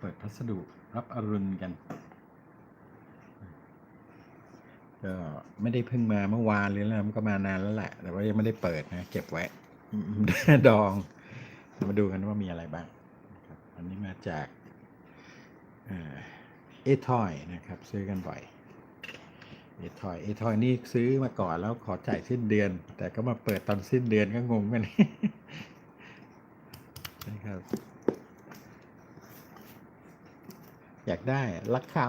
เปิดพัสดุรับอรุณกัน ก็ไม่ได้เพิ่งมาเมื่อวานเลยนะมันก็มานานแล้วแหละ แต่ว่ายังไม่ได้เปิดนะ เก็บไว้ ดอง มาดูกันว่ามีอะไรบ้างอันนี้มาจากเอทอยนะครับ ซื้อกันบ่อยเอทอยเอทอยนี่ซื้อมาก่อนแล้วขอจ่ายสิ้นเดือน แต่ก็มาเปิดตอนสิ้นเดือนก็งงกันนะครับ อยากได้รักเขา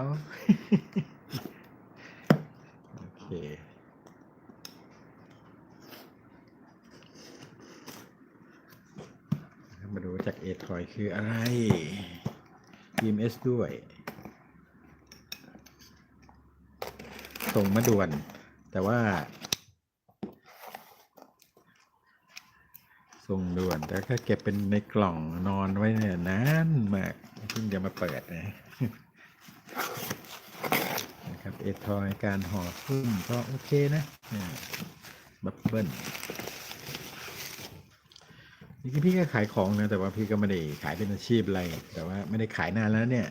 โอเคมาดูจากเอทอยคืออะไร EMS ด้วย ส่งมาด่วน แต่ว่า ส่งด่วน แต่ก็เก็บเป็นในกล่องนอนไว้เนี่ยนานมาก เพิ่งจะมาเปิดนะนะครับเอทอยการห่อหุ้มก็โอเคนะบับเบิ้ลจริงๆพี่ก็ขายของนะแต่ว่าพี่ก็ไม่ได้ขายเป็นอาชีพอะไร แต่ว่าไม่ได้ขายนานแล้วเนี่ย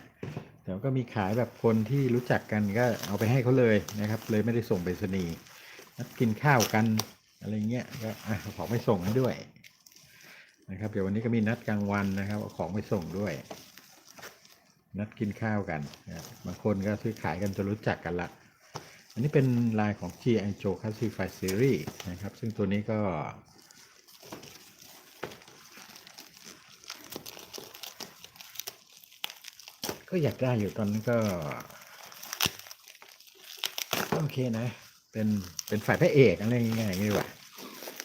แต่ว่าก็มีขายแบบคนที่รู้จักกันก็เอาไปให้เขาเลยนะครับ เลยไม่ได้ส่งไปรษณีนัดกินข้าวกันอะไรเงี้ยก็ของไปส่งให้ด้วยนะครับ เดี๋ยววันนี้ก็มีนัดกลางวันนะครับเอาของไปส่งด้วย นัดกินข้าวกันนะครับบางคนก็ซื้อขายกันจนรู้จักกันละ อันนี้เป็นลายของ G.I. Joe Classified Series นะครับ ซึ่งตัวนี้ก็ก็อยากได้อยู่ตอนนั้นก็โอเคนะ เป็นเป็นฝ่ายพระเอกอะไรง่ายๆนี่ดีกว่า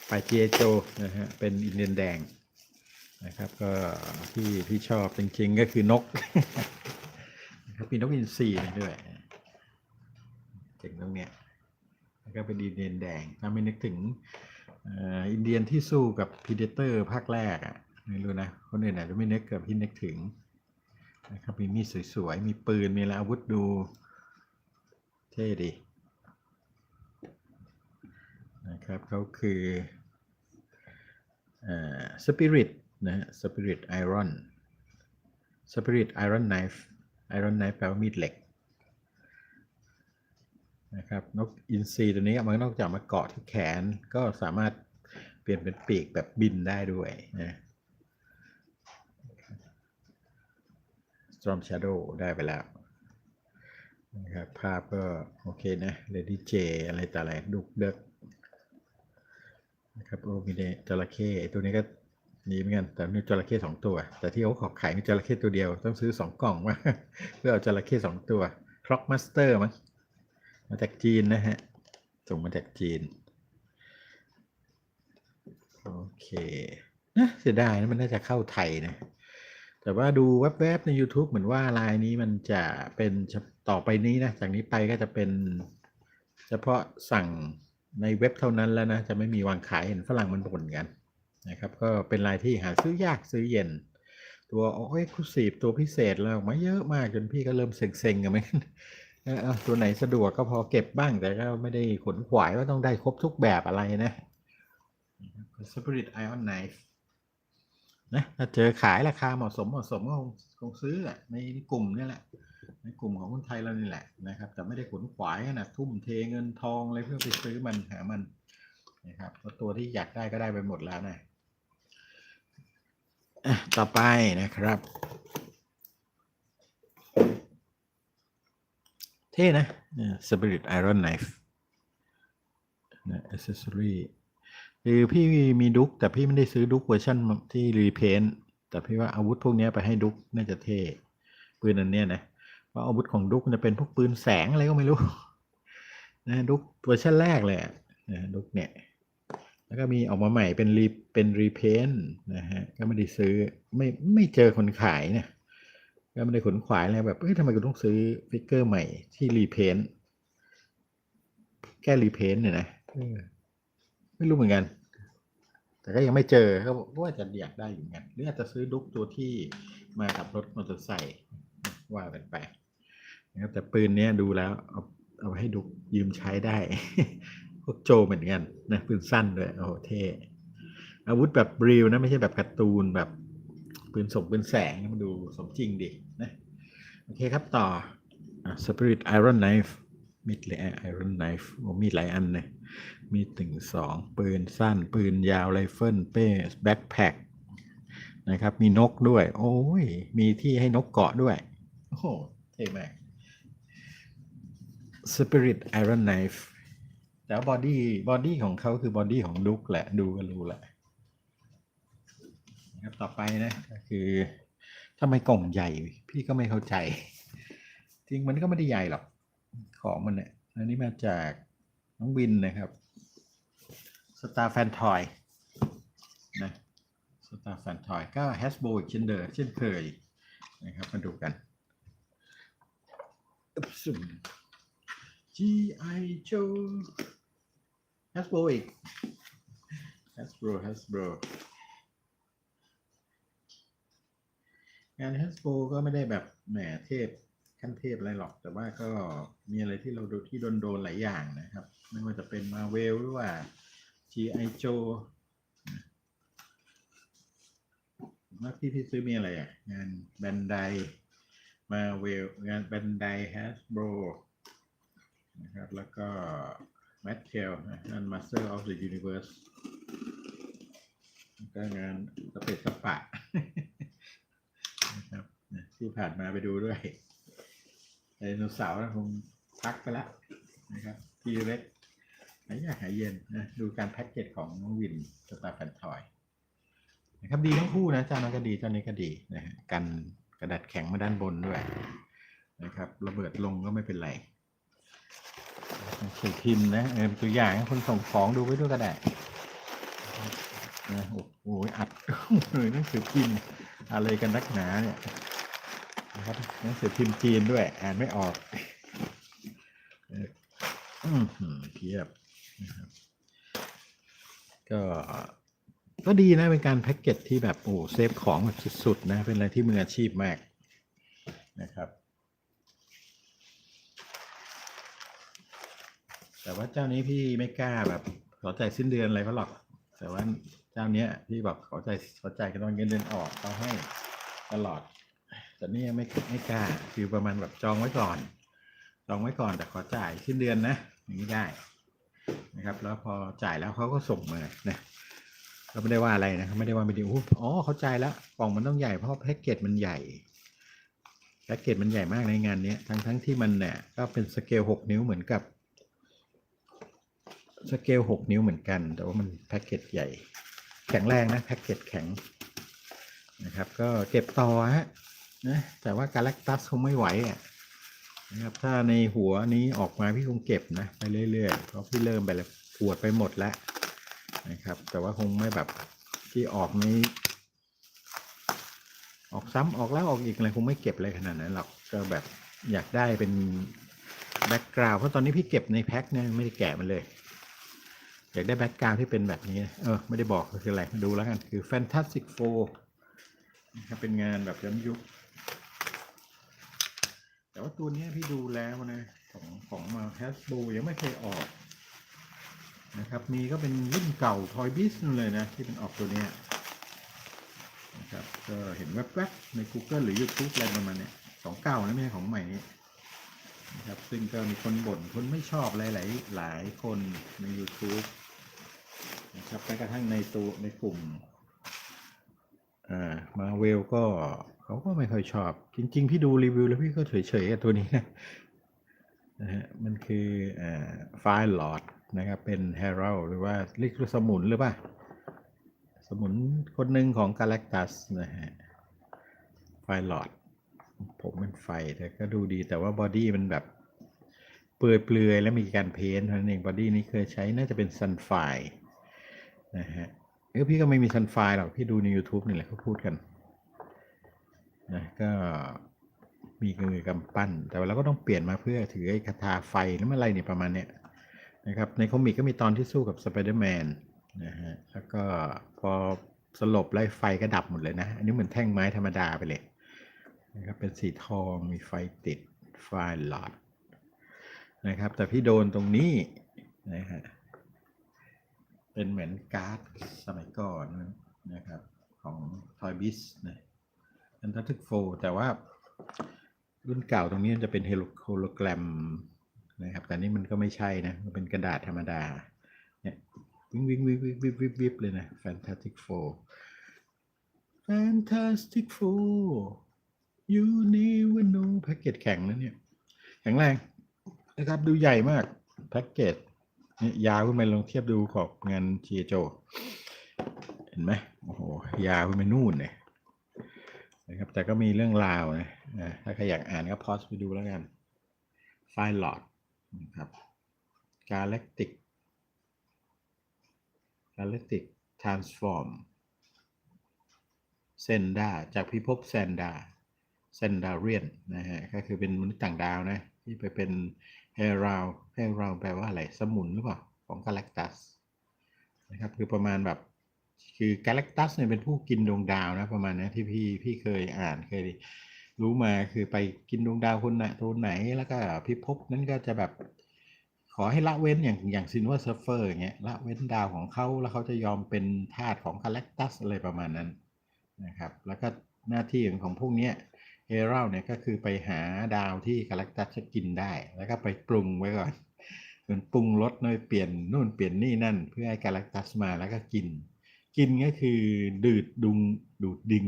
ฝ่าย G.I. Joe นะฮะเป็นอินเดียนแดงนะครับก็ที่ที่ชอบจริงๆก็คือนก มีนกอินทรีด้วยเจ๋งตรงเนี้ยแล้วก็เป็นอินเดียนแดงถ้าไม่นึกถึงอ,อินเดียนที่สู้กับพีเดเตอร์ภาคแรกอะไม่รู้นะคนอื่นอาจจะไม่นึกกับพี่นึกถึงนะครับมีมีดสวยๆ มีปืน มีอะอาวุธดู เท่ดีนะครับเขาคือสปิริตนะฮะสปิริตไอรอนสปิริตไอรอนไนฟ์ ไอรอนไนฟ์แปลว่ามีดเหล็กนะครับนกอินทรีตัวนี้มันนอกจากมาเกาะที่แขนก็สามารถเปลี่ยนเป็นปีกแบบบินได้ด้วยนะ Storm Shadow ได้ไปแล้วนะครับภาพก็โอเคนะ Lady J อะไรต่ออะไรดุกเด็กนะครับโอ้มีเดจระเข้ตัวนี้ก็ ดีเหมือนกันแต่มีจระเข้สองตัว แต่ที่เขาขอขายมีจระเข้ตัวเดียวต้องซื้อสองกล่องมาเพื่อเอาจระเข้สองตัว Clock Master มั้งมาจากจีนนะฮะส่งมาจากจีนโอเคนะเสียดายนะมันน่าจะเข้าไทยนะแต่ว่าดูแวบๆใน YouTube เหมือนว่าลายนี้มันจะเป็นต่อไปนี้นะ จากนี้ไปก็จะเป็นเฉพาะสั่งในเว็บเท่านั้นแล้วนะ จะไม่มีวางขายเห็นฝรั่งมันบ่นกัน นะครับก็เป็นลายที่หาซื้อยากซื้อเย็น ตัวโอ้ยคุสีบตัวพิเศษแล้วออกมาเยอะมากจนพี่ก็เริ่มเซ็งๆกันไหมเออตัวไหนสะดวกก็พอเก็บบ้างแต่ก็ไม่ได้ขนขวายว่าต้องได้ครบทุกแบบอะไรนะ Spirit Iron Knife นะถ้าเจอขายราคาเหมาะสมเหมาะสมก็คงซื้อแหละในกลุ่มนี่แหละในกลุ่มของคนไทยเรานี่แหละนะครับ แต่ไม่ได้ขนขวายขนาดทุ่มเทเงินทองอะไรเพื่อไปซื้อมันหามันนะครับตัวที่อยากได้ก็ได้ไปหมดแล้วนะอะ ต่อไปนะครับ เท่นะเนี่ย Spirit Iron Knife นะ accessory คือพี่มีดุกแต่พี่ไม่ได้ซื้อดุกเวอร์ชันที่รีเพนแต่พี่ว่าอาวุธพวกนี้ไปให้ดุกน่าจะเท่ปืนอันเนี้ยนะเพราะอาวุธของดุกจะเป็นพวกปืนแสงอะไรก็ไม่รู้นะดุกเวอร์ชันแรกเลยนะดุกเนี่ย แล้วก็มีออกมาใหม่เป็นรีเป็นรีเพนนะฮะก็ไม่ได้ซื้อไม่ไม่เจอคนขายเนี่ยก็ไม่ได้ขนขวายอะไรแบบเฮ้ยทำไมกูต้องซื้อฟิกเกอร์ใหม่ที่รีเพนแค่รีเพนเนี่ยนะไม่รู้เหมือนกัน แต่ก็ยังไม่เจอก็ว่าจะอยากได้อยู่เหมือนกันหรืออาจจะซื้อดุกตัวที่มากับรถมอเตอร์ไซค์ว่ากันไปนะครับแต่ปืนเนี้ยดูแล้วเอาเอาให้ดุกยืมใช้ได้ พวกโจเหมือนกันนะปืนสั้นด้วยโอ้โหเท่อาวุธแบบรีวนะไม่ใช่แบบการ์ตูนแบบปืนส่งปืนแสงมาดูสมจริงดินะโอเคครับต่อ Spirit Iron Knife มีดเลย Iron Knife โอ้มีดหลายอันเลยมีถึงสองปืนสั้น ปืนยาวไรเฟิลเป้แบ็คแพ็คนะครับมีนกด้วย โอ้ย มีที่ให้นกเกาะด้วย โอ้โหเท่มาก Spirit Iron Knife แต่บอดี้บอดี้ของเขาคือบอดี้ของดุกแหละดูก็รู้แหละครับต่อไปนะก็คือทำไมกล่องใหญ่ พี่ก็ไม่เข้าใจ จริงมันก็ไม่ได้ใหญ่หรอกของมันเนี่ยอันนี้มาจากน้องวินนะครับสตาร์แฟนทอยนะสตาร์แฟนทอยก็แฮสโบอีกเช่นเดิมเช่นเคยนะครับมาดูกัน อึ๊บซุ่ม G.I. Joe Hasbro อีก Hasbro Hasbro งาน Hasbro ก็ไม่ได้แบบแหมเทพขั้นเทพอะไรหรอก แต่ว่าก็มีอะไรที่เราดูที่โดนโดนๆหลายอย่างนะครับ ไม่ว่าจะเป็น Marvel หรือว่า G.I. Joe ว่าพี่พี่ซื้อมีอะไรอะ งานแบนไดมาเวลงานแบนได Hasbro นะครับ แล้วก็ m a t t e l งาน Master of the Universe แล้วก็งานสเปซสปะนะครับที่ผ่านมาไปดูด้วยไดโนเสาร์นะคงพักไปแล้วนะครับทีเล็กหายากหายเย็นนะดูการแพ็กเกจของน้องวินสตาร์แฟนทอยนะครับดีทั้งคู่นะเจ้านั้นก็ดีเจ้านี้ก็ดีนะฮะกันกระดาษแข็งมาด้านบนด้วยนะครับ ระเบิดลงก็ไม่เป็นไร สือพิมพ์นะเออตัวอย่างให้คนส่งของดูไว้ด้วยก็ได้นะโอ้โหอัดเลยหนังสือพิมพ์อะไรกันนักหนาเนี่ยนะครับหนังสือพิมพ์จีนด้วย อ่านไม่ออกเอออื้อหือเพียบนะครับก็ก็ดีนะเป็นการแพ็กเกจที่แบบโอ้เซฟของแบบสุดๆนะเป็นอะไรที่มืออาชีพมากนะครับ แต่ว่าเจ้านี้พี่ไม่กล้าแบบขอจ่ายสิ้นเดือนอะไรเขาหรอก แต่ว่าเจ้าเนี้ยพี่แบอกขอจ่ายขอจ่ายกันตอนเงินเดือนออกเขาให้ตลอด แต่นี่ไม่ไม่กล้าคือประมาณแบบจองไว้ก่อน จองไว้ก่อนแต่ขอจ่ายสิ้นเดือนนะอย่างนี้ได้นะครับ แล้วพอจ่ายแล้วเขาก็ส่งมานะเราไม่ได้ว่าอะไรนะไม่ได้ว่าไม่ดีอู้อ๋อเขาจ่ายแล้วกล่องมันต้องใหญ่เพราะแพ็กเกจมันใหญ่แพ็กเกจมันใหญ่มากในงานนี้ทั้งทั้งที่มันเนี่ยก็เป็นสเกลหกนิ้วเหมือนกับ สเกลหกนิ้วเหมือนกัน แต่ว่ามันแพ็กเกจใหญ่ แข็งแรงนะแพ็กเกจแข็งนะครับ ก็เก็บต่อฮะนะแต่ว่ากาแล็กตัสคงไม่ไหวอะนะครับถ้าในหัวนี้ออกมาพี่คงเก็บนะไปเรื่อยๆเพราะพี่เริ่มไปแล้วปวดไปหมดแล้วนะครับ แต่ว่าคงไม่แบบที่ออกนี้ ออกซ้ำออกแล้วออกอีกอะไรคงไม่เก็บอะไรขนาดนั้นหรอกก็แบบอยากได้เป็นแบ็กกราวเพราะตอนนี้พี่เก็บในแพ็คเนี่ยไม่ได้แกะมันเลย อยากได้แบ็กกราวที่เป็นแบบนี้ เออ ไม่ได้บอกคืออะไรดูแล้วกัน คือ Fantastic Four นะครับเป็นงานแบบย้อนยุค แต่ว่าตัวนี้พี่ดูแล้วนะ ของของมา Hasbro ยังไม่เคยออก นะครับ มีก็เป็นรุ่นเก่า Toy Biz นั่นเลยนะ ที่เป็นออกตัวเนี้ยนะครับก็เห็นแวบๆใน Google หรือ YouTube อะไรประมาณเนี้ยของเก่านะไม่ใช่ของใหม่นี้นะครับซึ่งก็มีคนบ่นคนไม่ชอบหลายหลายๆหลายคนใน YouTube นะครับแม้กระทั่งในตัวในกลุ่มมาเวลก็เขาก็ไม่ค่อยชอบ จริง ๆ พี่ดูรีวิวแล้วพี่ก็เฉยๆตัวนี้นะนะฮะมันคือไฟล์ลอดนะครับ เป็นเฮ r ร l หรือว่าเรียกสมุนหรือเปล่า สมุนคนหนึ่งของกาแล็กตัสนะฮะไฟล์ลอด ผมเป็นไฟแต่ก็ดูดีแต่ว่าบอดี้มันแบบเปลือยๆแล้วมีการเพ้นท์เท่านั้นเองบอดี้นี้เคยใช้น่าจะเป็นซันไฟ นะฮะเออพี่ก็ไม่มีซันไฟหรอก พี่ดูใน YouTube นี่แหละเขาพูดกันนะก็มีมือกำปั้น แต่ว่าเราก็ต้องเปลี่ยนมาเพื่อถือไอ้คาถาไฟนั่นอะไรเนี่ยประมาณเนี้ยนะครับในคอมิกก็มีตอนที่สู้กับสไปเดอร์แมนนะฮะแล้วก็พอสลบไล่ไฟก็ดับหมดเลยนะ อันนี้เหมือนแท่งไม้ธรรมดาไปเลยนะครับเป็นสีทองมีไฟติดไฟหลอดนะครับแต่พี่โดนตรงนี้นะฮะ เป็นเหมือนการ์ดสมัยก่อนนะครับ ของ Toy Biz นะ Fantastic Four แต่ว่ารุ่นเก่าตรงนี้จะเป็นโฮโลแกรมนะครับ แต่นี่มันก็ไม่ใช่นะมันเป็นกระดาษธรรมดาเนี่ยวิ่งวิ่งวิ่งวิ่งวิ่งวิ่งวิ่งเลยนะ Fantastic Four Fantastic Four you never know แพ็กเกจแข็งนะเนี่ย แข็งแรงนะครับ ดูใหญ่มาก แพ็กเกจ ยาวขึ้นไปลองเทียบดูของงานเชียโจ เห็นไหมโอ้โหยาวขึ้นไปนู่นเลยนะครับแต่ก็มีเรื่องราวนะถ้าใครอยากอ่านก็พอสไปดูแล้วกันไฟล์หลอดนะครับ Galactic Galactic Transform เซนดาจากพิภพแซนดาเซนดาเรียนนะฮะก็คือเป็นมนุษย์ต่างดาวนะ ที่ไปเป็นเฮร์ราวเฮร์ราวแปลว่าอะไรสมุนหรือเปล่าของกาแล็กตัสนะครับคือประมาณแบบคือกาแล็กตัสเนี่ยเป็นผู้กินดวงดาวนะประมาณนี้ที่พี่พี่เคยอ่านเคยรู้มาคือไปกินดวงดาวคนไหนตัวไหนแล้วก็พิภพนั้นก็จะแบบขอให้ละเว้นอย่างอย่างซินว่าเซิร์ฟเฟอร์อย่างเงี้ยละเว้นดาวของเขาแล้วเขาจะยอมเป็นทาสของกาแล็กตัสอะไรประมาณนั้นนะครับ แล้วก็หน้าที่ของพวกเนี้ย เฮเรลเนี่ยก็คือไปหาดาวที่กาแล็กตัสจะกินได้ แล้วก็ไปปรุงไว้ก่อนเหมือนปรุงรสน่อยเปลี่ยนนู่นเปลี่ยนนี่นั่น เพื่อให้กาแล็กตัสมาแล้วก็กิน กินก็คือดูดดุงดูดดึง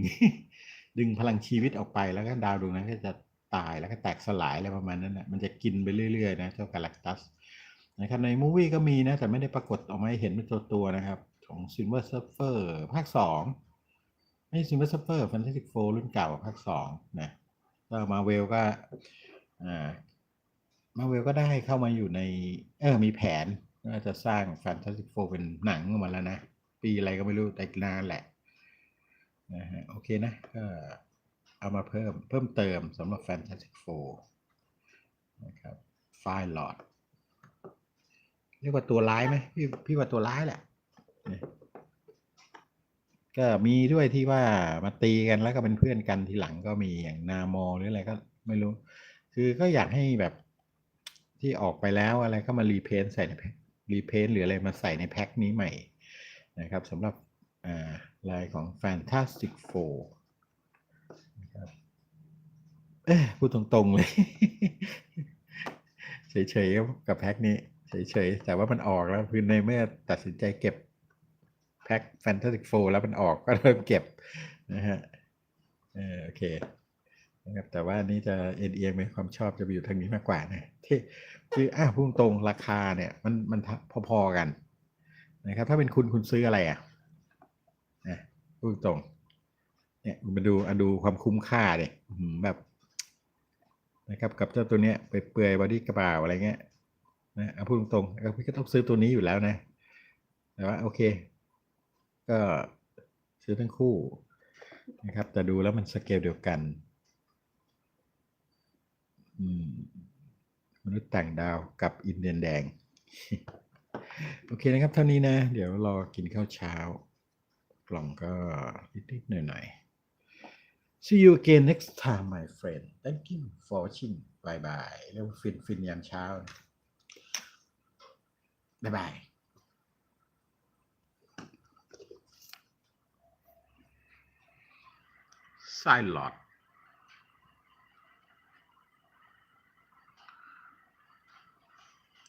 ดึงพลังชีวิตออกไปแล้วก็ดาวดวงนั้นก็จะตายแล้วก็แตกสลายอะไรประมาณนั้นนะมันจะกินไปเรื่อยๆนะเจ้ากาแล็กตัสนะครับในมูวี่ก็มีนะแต่ไม่ได้ปรากฏออกมาให้เห็นเป็นตัวตัวนะครับ ของ Silver Surfer ภาค สองไม่ Silver Surfer Fantastic Four รุ่นเก่าภาคสองนะก็มาเวลก็อ่ามาเวลก็ได้เข้ามาอยู่ใน เออมีแผนว่าจะสร้าง Fantastic Four เป็นหนังออกมาแล้วนะ ปีอะไรก็ไม่รู้แต่อีกนานแหละนะฮะโอเคนะก็เอามาเพิ่มเพิ่มเติมสำหรับ Fantastic Four นะครับไฟล์หลอดเรียกว่าตัวร้ายไหมพี่พี่ว่าตัวร้ายแหละ ก็มีด้วยที่ว่ามาตีกันแล้วก็เป็นเพื่อนกันทีหลังก็มีอย่างนามอหรืออะไรก็ไม่รู้ คือก็อยากให้แบบที่ออกไปแล้วอะไรก็มารีเพนใส่ในรีเพนหรืออะไรมาใส่ในแพ็คนี้ใหม่นะครับสำหรับลายของ Fantastic Four นะครับเอ้พูดตรงๆเลย เฉยๆกับแพ็คนี้ เฉยๆ แต่ว่ามันออกแล้วคือในเมื่อตัดสินใจเก็บ แพ็ค Fantastic Four แล้วมันออกก็เริ่มเก็บนะฮะเออโอเคนะครับแต่ว่านี้จะเอ็นเอียงไปความชอบจะไปอยู่ทางนี้มากกว่านะที่คืออะพูดตรงราคาเนี่ย มันมันพอๆกันนะครับ ถ้าเป็นคุณคุณซื้ออะไรอะนะพูดตรง เนี่ยมาดูอดูความคุ้มค่าเนี่ยแบบนะครับกับเจ้าตัวเนี้ยไปเปื่อยบอดี้กระเป๋าอะไรเงี้ยนะเอาพูดตรงๆก็ต้องซื้อตัวนี้อยู่แล้วนะ แต่ว่าโอเค ก็ซื้อทั้งคู่นะครับ แต่ดูแล้วมันสเกลเดียวกันมมนุษย์ต่างดาวกับอินเดียนแดง โอเคนะครับ เท่านี้นะ เดี๋ยวรอกินข้าวเช้า กล่องก็นิดๆหน่อยๆ see you again next time my friend thank you for watching bye bye เรียกว่าฟินฟินยามเช้า บายบาย ไซลอด